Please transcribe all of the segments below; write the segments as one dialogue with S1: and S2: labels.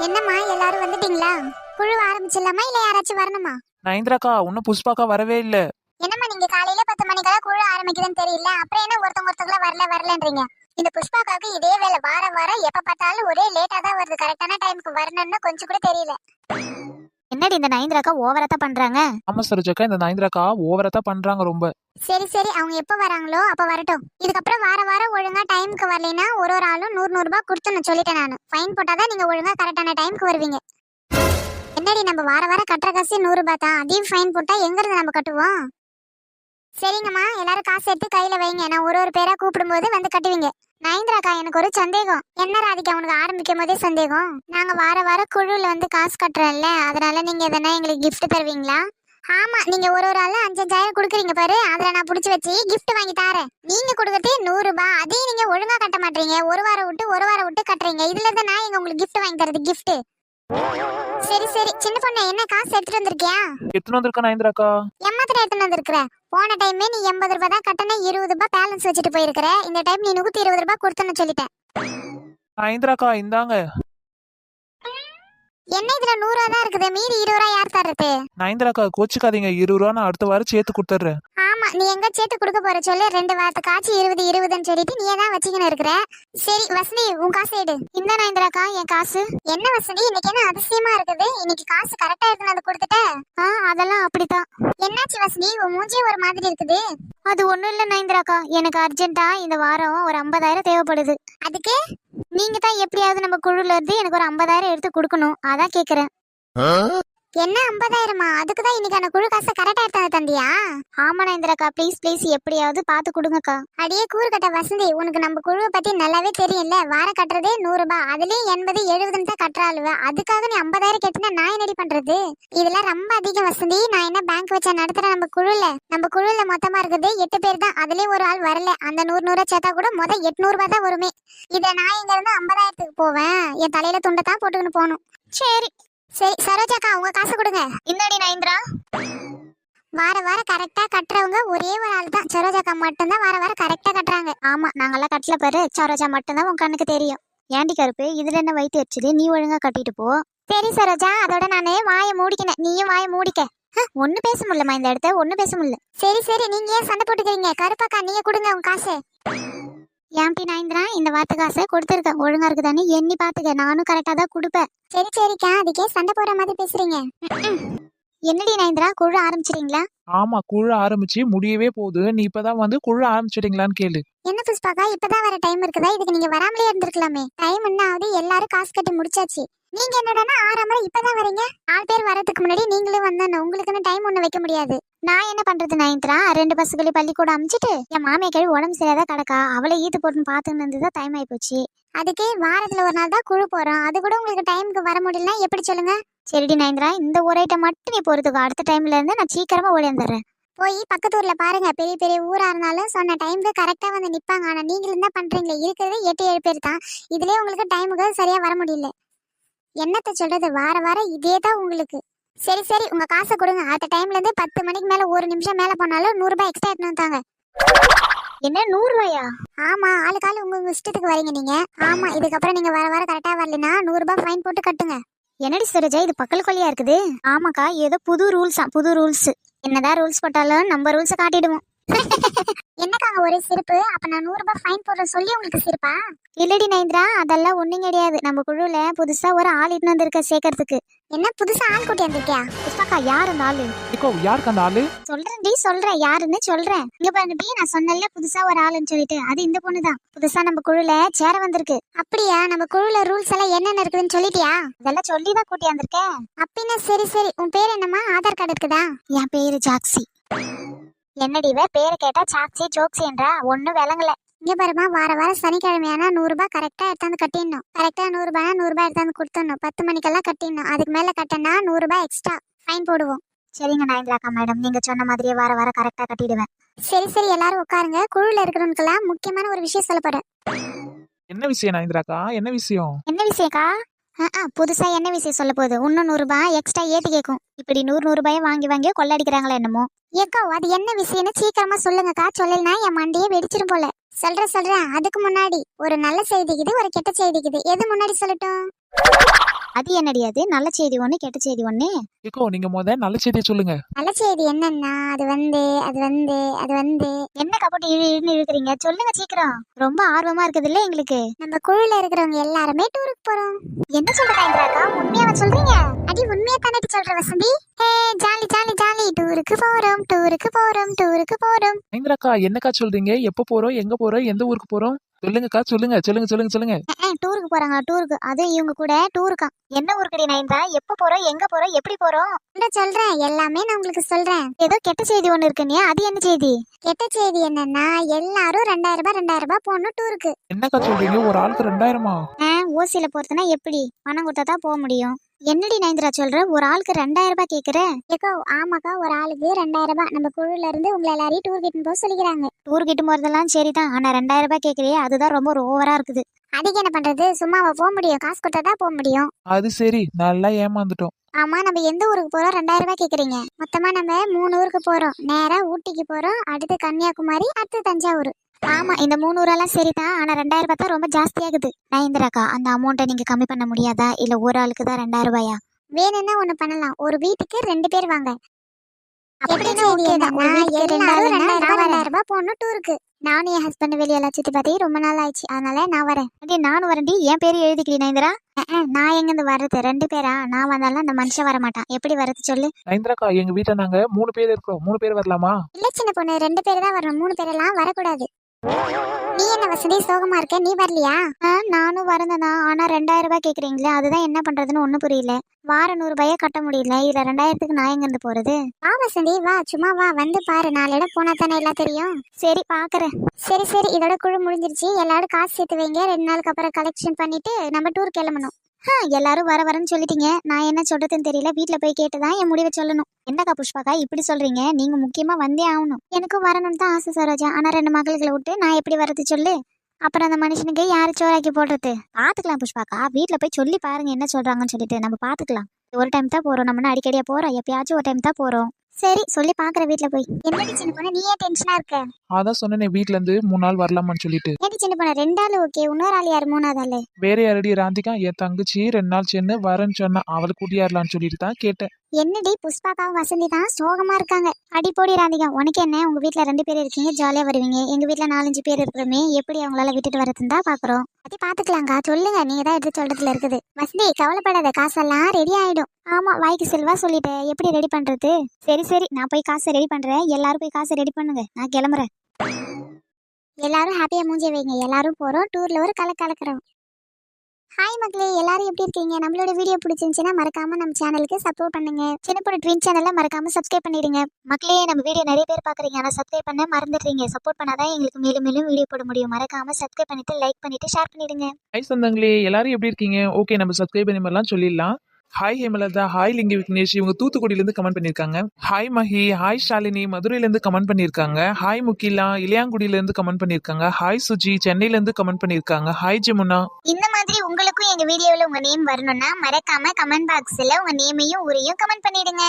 S1: என்னம்மா எல்லாரும் வந்துட்டீங்களா? குழு ஆரம்பிச்சிடலாமா இல்ல யாராச்சும் வரணுமா?
S2: நயன்திராக்கா இன்னும் புஷ்பாக்கா வரவே இல்ல.
S1: என்னம்மா நீங்க காலையில பத்து மணிக்கெல்லாம் குழு ஆரம்பிக்குதுன்னு தெரியல அப்புறம் என்ன ஒருத்தவங்க ஒருத்தவங்களா வரல வரலன்றீங்க? இந்த புஷ்பாக்காவுக்கு இதே வேலை வார வாரம் எப்ப பார்த்தாலும் ஒரே லேட்டா தான் வருது கரெக்டான டைமுக்கு வரணும்னு கொஞ்சம் கூட தெரியல.
S3: என்னடி இந்த நயன்திராக்கா ஓவரா தான் பண்றாங்க?
S2: ஆமா சரோஜாக்கா இந்த நயன்திராக்கா ஓவரா தான் பண்றாங்க ரொம்ப.
S1: சரி சரி அவங்க எப்ப வராங்களோ அப்ப வரட்டும். இதுக்கப்புறம் வார வாரம் ஒழுங்கா டைமுக்கு வரலைன்னா ஒரு ஒரு ஆளும் நூறு நூறு ரூபாய் கொடுத்துன்னு சொல்லிட்டேன் நான். ஃபைன் போட்டாதான் நீங்க ஒழுங்கா கரெக்டான டைமுக்கு வருவீங்க. என்னடி நம்ம வார வாரம் கட்டுற காசு நூறு ரூபாய் தான். அதையும் ஃபைன் போட்டா எங்க இருந்து நம்ம கட்டுவோம்? சரிங்கம்மா எல்லாரும் காசு எடுத்து கையில வைங்க. நான் ஒரு ஒரு பேரா கூப்பிடும்போது வந்து கட்டுவீங்க. நயன்திராக்கா எனக்கு ஒரு சந்தேகம். என்ன ராதிகா உனக்கு ஆரம்பிக்கும் போதே சந்தேகம்? நாங்க வார வாரம் குழுல வந்து காசு கட்டுறோம்ல அதனால நீங்க எதனா எங்களுக்கு கிஃப்ட் தருவீங்களா? ஆமா நீங்க ஒரு ஒரு ஆளு அஞ்சஞ்சாயிரம் குடுக்குறீங்க பாரு. அதுல நான் புடிச்சு வச்சு கிஃப்ட் வாங்கி தரேன். நீங்க கொடுக்கறதே நூறு ரூபாய் அதையும் நீங்க ஒழுங்கா கட்ட மாட்டீங்க. ஒரு வாரம் விட்டு ஒரு வாரம் விட்டு கட்டுறீங்க. இதுல இருந்து நான் எங்க உங்களுக்கு கிஃப்ட் வாங்கி தரது? கிஃப்ட் சரி சரி. சின்ன பொண்ணு என்ன காசு எடுத்துட்டு வந்திருக்கியா?
S2: எத்தனை வந்திருக்கா நயன்திராக்கா?
S1: எம்மத்துல எடுத்துட்டு வந்திருக்கிற? போன டைமே நீ எண்பது ரூபாய் தான் கட்டண இருபது ரூபாய் பேலன்ஸ் வச்சுட்டு போயிருக்கிற. இந்த டைம் நீ நூத்தி இருபது ரூபாய் கொடுத்தேன்னு சொல்லிட்டேன்.
S2: நயன்திராக்கா இந்தாங்க.
S1: என்ன இதுல நூறு ரூபா தான் இருக்குது? மீதி இருபது ரூபாய் யார் தர்றது?
S2: நயன்திராக்கா கோச்சுக்காதீங்க. இருபது ரூபா நான் அடுத்த வாரம் சேர்த்து கொடுத்துட்றேன்.
S1: ஆமா நீ எங்க சேர்த்து கொடுக்க போற சொல்லு. ரெண்டு வாரத்துக்கு ஆச்சு இருபது இருபதுன்னு சொல்லிட்டு நீ தான் வச்சுக்கின்னு இருக்கிற. சரி வசந்தி உன் காசு எடு.
S3: இந்த நயன்திராக்கா என் காசு.
S1: என்ன வசந்தி இன்னைக்கு என்ன அதிசயமா இருக்குது? இன்னைக்கு காசு கரெக்டா எடுத்துன்னு வந்து கொடுத்துட்ட?
S3: ஆ அதெல்லாம் அப்படித்தான்.
S1: என்னாச்சு வசந்தி உன் மூஞ்சி ஒரு மாதிரி இருக்குது.
S3: அது ஒண்ணும் இல்ல நயன்திராக்கா. எனக்கு அர்ஜென்ட்டா இந்த வாரம் ஒரு ஐம்பதாயிரம் தேவைப்படுது.
S1: அதுக்கு?
S3: நீங்க தான் எப்படியாவது நம்ம குழுல இருந்து எனக்கு ஒரு ஐம்பதாயிரம் எடுத்து கொடுக்கணும். அதான் கேக்குறேன்.
S1: என்ன ஐம்பதாயிரமா? அதுக்கு தான் இன்னைக்கான குழு காசை கரெக்டா எடுத்து தந்தியா?
S3: ஆமா நேந்திரக்கா ப்ளீஸ் ப்ளீஸ் எப்படியாவது பார்த்து கொடுங்கக்கா.
S1: அடியே கூறுகட்ட வசந்தி உனக்கு நம்ம குழுவை பத்தி நல்லாவே தெரியல வார கட்டுறதே நூறு ரூபாய் அதுலயும் எண்பது எழுபதுன்னு தான் கட்டுறாளுவ. அதுக்காக நீ ஐம்பதாயிரம் கேட்டுனா நான் என்னடி பண்றது? இதெல்லாம் ரொம்ப அதிகம் வசந்தி. நான் என்ன பேங்க் வச்சா நடத்துறேன் நம்ம குழுல? நம்ம குழுல மொத்தமா இருக்குது எட்டு பேர் தான். அதுலயும் ஒரு ஆள் வரல. அந்த நூறு நூறு சேர்த்தா கூட மொதல் எட்நூறு ரூபாய் தான் வருமே. இத நான் இங்க இருந்து ஐம்பதாயிரத்துக்கு போவேன். என் தலையில துண்டை தான் போட்டுக்கின்னு போகணும்.
S3: சரி.
S1: சரி சரோஜாக்கா உங்க காசு கொடுங்க.
S3: இந்தாடி நயன்திரா?
S1: வார வாரம் கரெக்டா கட்டுறவங்க ஒரே ஒரு ஆள் தான். சரோஜாக்கா மட்டும்தான் வார வாரம் கரெக்டா கட்டுறாங்க.
S3: ஆமா நாங்கெல்லாம் கட்டல பாரு. சரோஜா மட்டும்தான் உன் கண்ணுக்கு தெரியும். ஏண்டி கருப்பு? இதுல என்ன வயிற்று எரிச்சுது நீ ஒழுங்கா கட்டிட்டு போ.
S1: சரி சரோஜா அதோட நானே
S3: வாயை மூடிக்கினேன். நீயும் வாயை மூடிக்க. ஒண்ணு பேச முடியலமா இந்த இடத்த ஒண்ணு பேச முடியல.
S1: சரி சரி நீங்க ஏன் சண்டை போட்டுக்கிறீங்க? கருப்பாக்கா நீங்க கொடுங்க உங்க காசு.
S3: ஏன்டி நயன்திரா இந்த வார்த்தை காசை கொடுத்துருக்கேன் ஒழுங்கா இருக்குதானே எண்ணி பாத்துக்க. நானும் கரெக்டா தான் கொடுப்பேன்.
S1: சரி சரிக்கா. அதுக்கே சண்டை போடுற மாதிரி பேசுறீங்க.
S3: என்னடி நயன்திரா? குழு ஆரம்பிச்சிட்டீங்களா?
S2: ஆமா குழு ஆரம்பிச்சு முடியவே போகுது. நீ இப்பதான் வந்து குழு ஆரம்பிச்சிட்டீங்களான்னு கேளு.
S1: என்ன புஷ்பாக்கா? இப்பதான் வர டைம் இருக்குதா? இதுக்கு நீங்க வராமலே இருந்திருக்கலாமே. டைம் என்ன ஆகுது? எல்லாரும் காசு கட்டி முடிச்சாச்சு. நீங்க என்னடான்னா ஆறாம இப்பதான் வரீங்க. ஆள் பேர் வரதுக்கு முன்னாடி நீங்களும் வந்தானே உங்களுக்குன்னு டைம் ஒண்ணு வைக்க முடியாது.
S3: நான் என்ன பண்றது நயன்திரா? ரெண்டு பசங்களையும் பள்ளிக்கூடம் அமிச்சிட்டு என் மாமியா கழி உடம்பு சரியாதா கிடக்கா? அவளை ஈத்து போட்டுன்னு பாத்துன்னு இருந்ததா டைம் ஆயி போச்சு
S1: அதுக்கு வாரத்துல ஒரு நாள் தான் குழு போறோம். அது கூட உங்களுக்கு டைமுக்கு வர முடியல எப்படி சொல்லுங்க?
S3: சரிடி நயன்திரா இந்த ஒரு ஐட்டம் மட்டும் நீ பொறுத்துக்கோ. அடுத்த டைம்ல இருந்து நான் சீக்கிரமா ஓடி வந்துடுறேன்.
S1: போய் பக்கத்து ஊர்ல பாருங்க. பெரிய பெரிய ஊரா இருந்தாலும் சொன்ன டைமுக்கு கரெக்டா வந்து நிப்பாங்க. ஆனா நீங்களும் தான் பண்றீங்களே. இருக்கிறது எட்டு ஏழு பேர் தான். இதுலயே உங்களுக்கு டைமுக்கு சரியா வர முடியல. என்னத்த சொல்றது? வார வாரம் இதே தான் உங்களுக்கு. சரி சரி உங்க காசை கொடுங்க. அடுத்த டைம்ல இருந்து பத்து மணிக்கு மேல ஒரு நிமிஷம் மேல போனாலும் நூறு ரூபாய் எக்ஸ்ட்ரா எடுத்து வந்தாங்க.
S3: என்ன நூறு ரூபாயா?
S1: ஆமா ஆளுக்கு ஆளு உங்க உங்க இஷ்டத்துக்கு வரீங்க நீங்க. ஆமா இதுக்கப்புறம் நீங்க வர வர கரெக்டா வரலனா நூறு ரூபாய் ஃபைன் போட்டு கட்டுங்க.
S3: என்னடி சரோஜா இது பக்கல் கொல்லியா இருக்குது? ஆமாக்கா ஏதோ புது ரூல்ஸா புது ரூல்ஸ் என்னதான் ரூல்ஸ் போட்டாலும் நம்ம ரூல்ஸை காட்டிடுவோம்.
S1: என்னக்காங்க ஒரே சிரிப்பு? அப்ப நான் நூறு ரூபாய் ஃபைன் போடுற சொல்லி உங்களுக்கு சிரிப்பா?
S3: இல்லடி நயன்திரா அதெல்லாம் ஒண்ணும் கிடையாது. நம்ம குழுல புதுசா ஒரு ஆள் இட்டு வந்திருக்க சேர்க்கறதுக்கு.
S1: என்ன புதுசா ஆள் கூட்டி வந்திருக்கியா?
S3: புஷ்பாக்கா யார் அந்த ஆளு?
S2: இக்கோ யாருக்கு அந்த ஆளு?
S3: சொல்றேன்டி சொல்றேன். யாருன்னு சொல்றேன். இங்க பாருடி நான் சொன்னேன்ல புதுசா ஒரு ஆளுன்னு சொல்லிட்டு. அது இந்த பொண்ணு தான் புதுசா நம்ம குழுல சேர வந்திருக்கு.
S1: அப்படியா? நம்ம குழுல ரூல்ஸ் எல்லாம் என்னென்ன இருக்குதுன்னு சொல்லிட்டியா?
S3: அதெல்லாம் சொல்லி தான் கூட்டி வந்திருக்கேன்.
S1: அப்படின்னா சரி சரி. உன் பேர் என்னம்மா? ஆதார் கார்டு இருக்குதா?
S3: என் பேரு ஜாக்சி. என்னடி இவ? பேரை கேட்டா சாக்சி ஜோக்சின்றா ஒண்ணும் விளங்கல.
S1: இங்க பாருமா வார வாரம் சனிக்கிழமையானா நூறு ரூபாய் கரெக்டா எடுத்தாந்து கட்டிடணும். கரெக்டா நூறு ரூபாய் நூறு ரூபாய் எடுத்தாந்து கொடுத்துடணும். பத்து மணிக்கெல்லாம் கட்டிடணும். அதுக்கு மேல கட்டினா நூறு ரூபாய் எக்ஸ்ட்ரா ஃபைன் போடுவோம்.
S3: சரிங்க நயன்திராக்கா மேடம் நீங்க சொன்ன மாதிரியே வார வாரம் கரெக்டா கட்டிடுவேன்.
S1: சரி சரி எல்லாரும் உட்காருங்க. குழுல இருக்கிறவனுக்கெல்லாம் முக்கியமான ஒரு விஷயம் சொல்ல போறேன்
S2: என்ன விஷயம் நயன்திராக்கா என்ன விஷயம்?
S3: என்ன விஷயக்கா ஆ, ஆ, புதுசாக என்ன விஷயம் சொல்ல போகுது? இன்னும் நூறுரூபா எக்ஸ்ட்ரா ஏற்றி கேட்கும் இப்படி நூறு நூறுரூபாயை வாங்கி வாங்கி கொள்ளடிக்கிறாங்களா என்னமோ?
S1: ஏக்கோ அது என்ன விஷயம்னு சீக்கிரமா சொல்லுங்கக்கா. சொல்லலைன்னா என் மண்டையே வெடிச்சிரும் போல. சொல்கிறேன் சொல்கிறேன் அதுக்கு முன்னாடி ஒரு நல்ல செய்திக்குது ஒரு கெட்ட செய்திக்குது எது முன்னாடி சொல்லட்டும்?
S3: அது என்னடி அது? நல்ல செய்தி ஒண்ணு கெட்ட செய்தி ஒண்ணு?
S2: ஏக்கோ நீங்க முத நல்ல செய்தியை சொல்லுங்க.
S1: நல்ல செய்தி என்னன்னா அது வந்து அது வந்து அது வந்து.
S3: என்ன இழு இழுன்னு இழுக்கிறீங்க? சொல்லுங்க சீக்கிரம். ரொம்ப ஆர்வமா இருக்குது இல்ல எங்களுக்கு.
S1: நம்ம குழுல இருக்கிறவங்க எல்லாருமே டூருக்கு போறோம்.
S3: என்ன சொல்றாக்கா உண்மையாவா சொல்றீங்க?
S1: அடி உண்மையா தானே சொல்ற Vasanthi? Hey jolly jolly jolly. டூருக்கு போறோம் டூருக்கு போறோம் டூருக்கு போறோம்.
S2: மகேந்திராக்கா என்னக்கா சொல்றீங்க? எப்ப போறோம் எங்க போறோம் எந்த ஊருக்கு போறோம்? சொல்லுங்கக்கா சொல்லுங்க சொல்லுங்க சொல்லுங்க சொல்லுங்க.
S3: டூருக்கு போறாங்க டூருக்கு. அது இவங்க கூட டூருக்கா. என்ன ஊருக்குடி நைந்தா எப்ப போறோம் எங்க போறோம் எப்படி போறோம்
S1: நான் சொல்றேன் எல்லாமே நான் உங்களுக்கு சொல்றேன்.
S3: ஏதோ கெட்ட செய்தி ஒண்ணு இருக்குன்னு அது என்ன செய்தி?
S1: கெட்ட செய்தி என்னன்னா எல்லாரும் ரெண்டாயிரம் ரூபாய் ரெண்டாயிரம் ரூபாய் போகணும் டூருக்கு.
S2: என்னக்கா சொல்றீங்க? ஒரு ஆளுக்கு ரெண்டாயிரமா?
S3: ஆ, ஓசியில போறதுன்னா எப்படி? பணம் கொடுத்தா தான் போக முடியும். என்னடி நைந்திரா சொல்ற? ஒரு ஆளுக்கு ரெண்டாயிரம் ரூபாய் கேக்குற?
S1: ஏக்கோ ஆமாக்கா ஒரு ஆளுக்கு ரெண்டாயிரம் ரூபாய். நம்ம குழுல இருந்து உங்களை எல்லாரையும் டூர் கிட்டு போக சொல்லிக்கிறாங்க.
S3: டூர் கிட்ட போறதெல்லாம் சரிதான். ஆனா ரெண்டாயிரம் ரூபாய் கேக்குறியே அதுதான் ரொம்ப ஓவரா இருக்குது.
S1: அதுக்கு என்ன பண்றது? சும்மாவா போக முடியும்? காசு கொடுத்தா தான் போக முடியும்.
S2: அது சரி நல்லா ஏமாந்துட்டோம்.
S1: ஆமா நம்ம எந்த ஊருக்கு போறோம்? ரெண்டாயிரம் ரூபாய் கேக்குறீங்க. மொத்தமா நம்ம மூணு ஊருக்கு போறோம். நேரா ஊட்டிக்கு போறோம். அடுத்து கன்னியாகுமரி அடுத்து தஞ்சாவூர்.
S3: ஆமா இந்த மூணு ஊரெல்லாம் சரிதான் ஆனா ரெண்டாயிரம் ரூபாய் தான் ரொம்ப ஜாஸ்தியாகுது. நைந்திராக்கா அந்த அமௌண்ட்டை நீங்க கம்மி பண்ண முடியாதா? இல்ல ஒரு ஆளுக்கு தான் ரெண்டாயிரம் ரூபாயா?
S1: வேணும்னா ஒண்ணு பண்ணலாம். ஒரு வீட்டுக்கு ரெண்டு பேர் வாங்க.
S3: அப்படின்னா okay தான்.
S1: எல்லாரும் ரெண்டாயிரம். ரெண்டாயிரம் ரூபாய் டூருக்கு
S3: நானும் என் ஹஸ்பண்ட் வெளியெல்லாம் சுத்தி பார்த்து ரொம்ப நாள் ஆயிடுச்சு. அதனால நான் வரேன். அடி நானும் வரேன்டி என் பேரு எழுதிக்கிறீ நைந்திரா அஹ், அஹ், நான் எங்கிருந்து வர்றது? ரெண்டு பேரா? நான் வந்தாலும் அந்த மனுஷன் வர மாட்டான். எப்படி வரது சொல்லு?
S2: மகேந்திராக்கா எங்க வீட்டுல நாங்க மூணு பேர் இருக்கிறோம். மூணு பேர் வரலாமா?
S1: இல்ல சின்ன பொண்ணு. ரெண்டு பேர் தான் வரணும் மூணு பேரெல்லாம் வரக்கூடாது. நீ என்ன வசதி சோகமா இருக்க? நீ வரலையா?
S3: நானும் வரந்தேனா. ஆனா ரெண்டாயிரம் ரூபாய் கேக்குறீங்களே அதுதான் என்ன பண்றதுன்னு ஒண்ணும் புரியல. வார நூறு ரூபாயே கட்ட முடியல. இதுல ரெண்டாயிரத்துக்கு நான் எங்க இருந்து போறது?
S1: வா வசந்தி வா சும்மா வா. வந்து பாரு நாலு இடம் போனா தானே எல்லாம் தெரியும்?
S3: சரி பாக்குறேன்.
S1: சரி சரி இதோட குழு முடிஞ்சிருச்சு. எல்லாரும் காசு சேர்த்து வைங்க. ரெண்டு நாளுக்கு அப்புறம் கலெக்ஷன் பண்ணிட்டு நம்ம டூர் கிளம்பணும்.
S3: ஆ, எல்லாரும் வர வரேன்னு சொல்லிட்டீங்க. நான் என்ன சொல்றதுன்னு தெரியல. வீட்ல போய் கேட்டுதான் என் முடிவை சொல்லணும். என்னக்கா புஷ்பாக்கா இப்படி சொல்றீங்க? நீங்க முக்கியமா வந்தே ஆகணும். எனக்கும் வரணும்னு தான் ஆசை சரோஜா. ஆனா ரெண்டு மகளுகளை விட்டு நான் எப்படி வரது சொல்லு? அப்புறம் அந்த மனுஷனுக்கு யாரு சோறாக்கி போடுறது? பாத்துக்கலாம் புஷ்பாக்கா. வீட்டில் போய் சொல்லி பாருங்க என்ன சொல்றாங்கன்னு சொல்லிட்டு. நம்ம பாத்துக்கலாம். ஒரு டைம் தான் போறோம். நம்ம அடிக்கடியாக அடிக்கடியா போறோம்? எப்பயாச்சும் ஒரு டைம் தான் போறோம். சரி சொல்லி பாக்குற வீட்ல போய்.
S1: என்னடி சின்ன பொண்ணு? நீ ஏன் டென்ஷனா இருக்க.
S2: அதான் சொன்னேனே வீட்ல இருந்து மூணு நாள் வரலாமான்னு சொல்லிட்டு.
S1: ஏடி சின்ன பொண்ணு? ரெண்டு ஆளு ஓகே இன்னொரு ஆள் யார்? மூணாவது ஆளு?
S2: வேற யாரடி? ராந்திகா என் தங்கச்சி ரெண்டு நாள் சென்னு வரேன்னு சொன்னா அவளை கூட்டியாரலான்னு சொல்லிட்டு தான் கேட்டேன்.
S1: என்னடி புஷ்பாக்காவும் வசந்தி தான்? சோகமா இருக்காங்க.
S3: அடி போடி ராதிகா உனக்கு என்ன? உங்க வீட்டுல ரெண்டு பேர் இருக்கீங்க ஜாலியா வருவீங்க. எங்க வீட்டுல நாலஞ்சு பேர் இருக்கிறோமே எப்படி அவங்களால விட்டுட்டு வரதுன்னு தான் பாக்குறோம்.
S1: பத்தி பாத்துக்கலாங்க சொல்லுங்க. நீங்க தான் எடுத்து சொல்றதுல இருக்குது. வசந்தி கவலைப்படாத. காசெல்லாம் ரெடி ஆயிடும்.
S3: ஆமா வாய்க்கு செல்வா சொல்லிட்டேன். எப்படி ரெடி பண்றது? சரி சரி. நான் போய் காசை ரெடி பண்றேன். எல்லாரும் போய் காசை ரெடி பண்ணுங்க. நான் கிளம்புறேன்.
S1: எல்லாரும் ஹாப்பியா மூஞ்சி வைங்க. எல்லாரும் போறோம். டூர்ல ஒரு கல கலக்குறோம். ஹாய் மக்களே எல்லாரும் எப்படி இருக்கீங்க? நம்மளோட வீடியோ பிடிச்சிருந்துச்சுன்னா மறக்காம நம்ம சேனலுக்கு சப்போர்ட் பண்ணுங்க.
S3: சின்ன பொண்ணு ட்வின் சேனல்ல மறக்காம சப்ஸ்கிரைப் பண்ணிடுங்க. மக்களே நம்ம வீடியோ நிறைய பேர் பாக்குறீங்க ஆனா சப்ஸ்கிரைப் பண்ண மறந்துடுறீங்க. சப்போர்ட் பண்ணாதான் எங்களுக்கு மேலும் மேலும் வீடியோ போட முடியும். மறக்காம சப்ஸ்கிரைப் பண்ணிட்டு லைக் பண்ணிட்டு ஷேர் பண்ணிடுங்க.
S2: ஹாய் சொந்தங்களே எல்லாரும் எப்படி இருக்கீங்க? ஓகே நம்ம சப்ஸ்கிரைப் பண்ணி மாதிரிலாம் சொல்லிடலாம். ஹாய் ஹேமலதா ஹாய் லிங்கி விக்னேஷ் இவங்க தூத்துக்குடியிலேருந்து கமெண்ட் பண்ணிருக்காங்க ஹாய் மஹி ஹாய் ஷாலினி மதுரையிலேருந்து கமெண்ட் பண்ணியிருக்காங்க. ஹாய் முகிலா இளையாங்குடியிலேருந்து கமெண்ட் பண்ணியிருக்காங்க. ஹாய் சுஜி சென்னையிலேருந்து கமெண்ட் பண்ணியிருக்காங்க. ஹாய் ஜமுனா
S3: இந்த மாதிரி உங்களுக்கும் எங்க வீடியோவில் உங்க நேம் வரணும்னா மறக்காம கமெண்ட் பாக்ஸ்ல உங்க நேமையும் ஊரையும் கமெண்ட் பண்ணிடுங்க.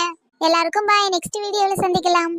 S1: எல்லாருக்கும் பாய் நெக்ஸ்ட் வீடியோவில் சந்திக்கலாம்.